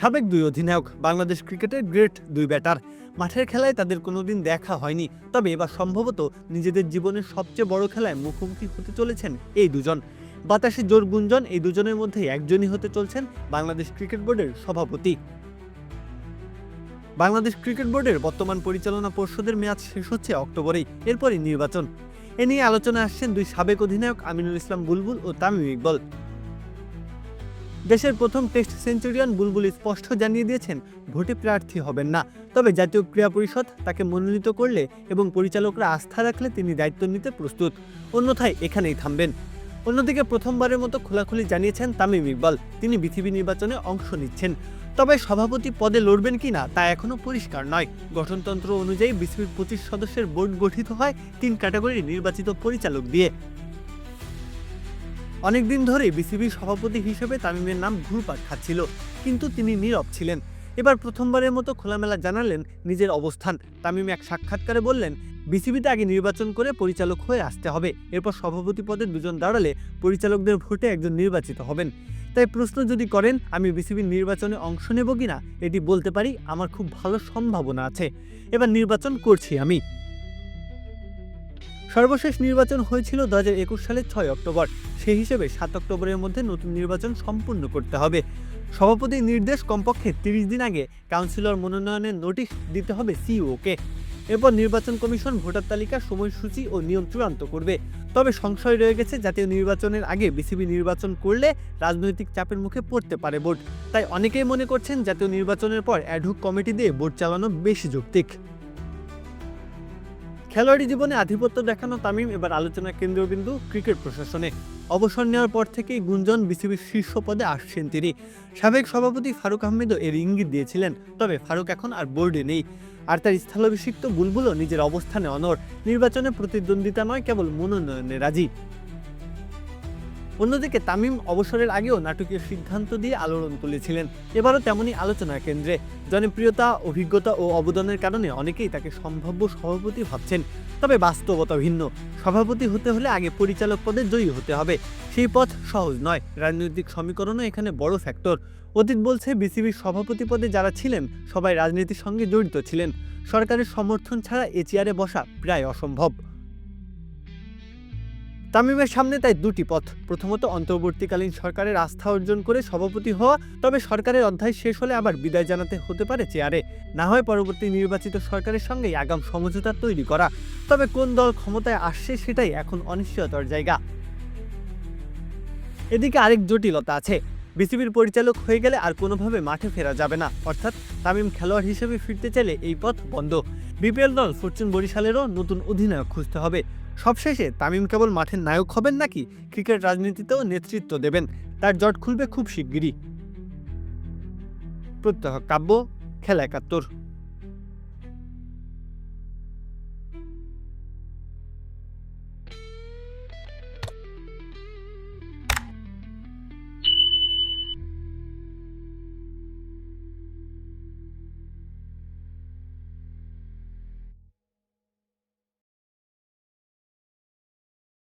সাবেক দুই অধিনায়ক বাংলাদেশ ক্রিকেটের গ্রেট দুই ব্যাটার। মাঠের খেলায় তাদের কোনোদিন দেখা হয়নি, তবে এবার সম্ভবত নিজেদের জীবনের সবচেয়ে বড় খেলায় মুখোমুখি হতে চলেছেন এই দুজন। বাতাসে জোর গুঞ্জন, এই দুজনের মধ্যে একজনই হতে চলছেন বাংলাদেশ ক্রিকেট বোর্ডের সভাপতি। বাংলাদেশ ক্রিকেট বোর্ডের বর্তমান পরিচালনা পর্ষদের মেয়াদ শেষ হচ্ছে অক্টোবরেই, এরপরই নির্বাচন। এ নিয়ে আলোচনা আসছেন দুই সাবেক অধিনায়ক আমিনুল ইসলাম বুলবুল ও তামিম ইকবল। দেশের প্রথম টেস্ট সেঞ্চুরিয়ান বুলবুল স্পষ্ট জানিয়ে দিয়েছেন, ভোটে প্রার্থী হবেন না। তবে জাতীয় ক্রীড়া পরিষদ তাকে মনোনীত করলে এবং পরিচালকরা আস্থা রাখলে তিনি দায়িত্ব নিতে প্রস্তুত। অন্যথায় এখানেই থামবেন। অন্যদিকে প্রথমবারের মতো খোলাখুলি জানিয়েছেন তামিম ইকবাল, তিনি বিসিবি নির্বাচনে অংশ নিচ্ছেন। তবে সভাপতি পদে লড়বেন কিনা তা এখনও পরিষ্কার নয়। গঠনতন্ত্র অনুযায়ী বিসিবির পঁচিশ সদস্যের বোর্ড গঠিত হয় তিন ক্যাটাগরির নির্বাচিত পরিচালক দিয়ে। অনেকদিন ধরেই বিসিবির সভাপতি হিসেবে তামিমের নাম ঘুরপাক খাচ্ছিল, কিন্তু তিনি নীরব ছিলেন। এবার প্রথমবারের মতো খোলামেলা জানালেন নিজের অবস্থান। তামিম এক সাক্ষাৎকারে বললেন, বিসিবিতে আগে নির্বাচন করে পরিচালক হয়ে আসতে হবে। এরপর সভাপতি পদে দুজন দাঁড়ালে পরিচালকদের ভোটে একজন নির্বাচিত হবেন। তাই প্রশ্ন যদি করেন, আমি বিসিবির নির্বাচনে অংশ নেব কিনা, এটি বলতে পারি আমার খুব ভালো সম্ভাবনা আছে। এবার নির্বাচন করছি আমি। সর্বশেষ নির্বাচন হয়েছিল দু হাজার একুশ সালের ছয় অক্টোবর। সেই হিসেবে সাত অক্টোবরের মধ্যে নতুন নির্বাচন সম্পূর্ণ করতে হবে। সভাপতির নির্দেশ কমপক্ষে তিরিশ দিন আগে কাউন্সিলর মনোনয়নের নোটিশ দিতে হবে সিইওকে। এরপর নির্বাচন কমিশন ভোটার তালিকা, সময়সূচি ও নিয়ম চূড়ান্ত করবে। তবে সংশয় রয়ে গেছে, জাতীয় নির্বাচনের আগে বিসিবি নির্বাচন করলে রাজনৈতিক চাপের মুখে পড়তে পারে বোর্ড তাই অনেকেই মনে করছেন, জাতীয় নির্বাচনের পর অ্যাডহুক কমিটি দিয়ে বোর্ড চালানো বেশি যৌক্তিক। খেলোয়াড়ি জীবনে আধিপত্য দেখানো তামিম, এবার আলোচনার কেন্দ্রবিন্দু ক্রিকেট প্রশাসনে। অবসর নেওয়ার পর থেকেই গুঞ্জন বিসিবির শীর্ষ পদে আসছেন তিনি। সাবেক সভাপতি ফারুক আহমেদও এর ইঙ্গিত দিয়েছিলেন, তবে ফারুক এখন আর বোর্ডে নেই। আর তার স্থলাভিষিক্ত বুলবুলও নিজের অবস্থানে অনর নির্বাচনে প্রতিদ্বন্দ্বিতা নয়, কেবল মনোনয়নে রাজি। অন্যদিকে তামিম অবসরের আগেও নাটকীয় সিদ্ধান্ত দিয়ে আলোড়ন তুলেছিলেন। এবারও তেমনই আলোচনার কেন্দ্রে। জনপ্রিয়তা, অভিজ্ঞতা ও অবদানের কারণে অনেকেই তাকে সম্ভাব্য সভাপতি ভাবছেন। তবে বাস্তবতা ভিন্ন। সভাপতি হতে হলে আগে পরিচালক পদে জয়ী হতে হবে। সেই পথ সহজ নয়। রাজনৈতিক সমীকরণও এখানে বড় ফ্যাক্টর। অতীত বলছে, বিসিবির সভাপতি পদে যারা ছিলেন, সবাই রাজনীতির সঙ্গে জড়িত ছিলেন। সরকারের সমর্থন ছাড়া এ চেয়ারে বসা প্রায় অসম্ভব। তামিমের সামনে তাই দুটি পথ। প্রথমত অন্তর্বর্তীকালীন সরকারের আস্থা অর্জন করে সভাপতি হওয়া, তবে সরকারের অধ্যায় শেষ হলে আবার বিদায় জানাতে হতে পারে চেয়ারে। না হয় পরবর্তী নির্বাচিত সরকারের সঙ্গেই আগাম সমঝোতা তৈরি করা। তবে কোন দল ক্ষমতায় আসছে সেটাই এখন অনিশ্চয়তার জায়গা। এদিকে আরেক জটিলতা আছে। বিসিবির পরিচালক হয়ে গেলে আর কোনোভাবে মাঠে ফেরা যাবে না। অর্থাৎ তামিম খেলোয়াড় হিসেবে ফিরতে চাইলে এই পথ বন্ধ। বিপিএল দল ফরচুন বরিশালেরও নতুন অধিনায়ক খুঁজতে হবে। সবশেষে তামিম কেবল মাঠের নায়ক হবেন নাকি ক্রিকেট রাজনীতিতেও নেতৃত্ব দেবেন? তার জট খুলবে খুব শিগগিরই। প্রত্যহ কাব্য, খেলা একাত্তর।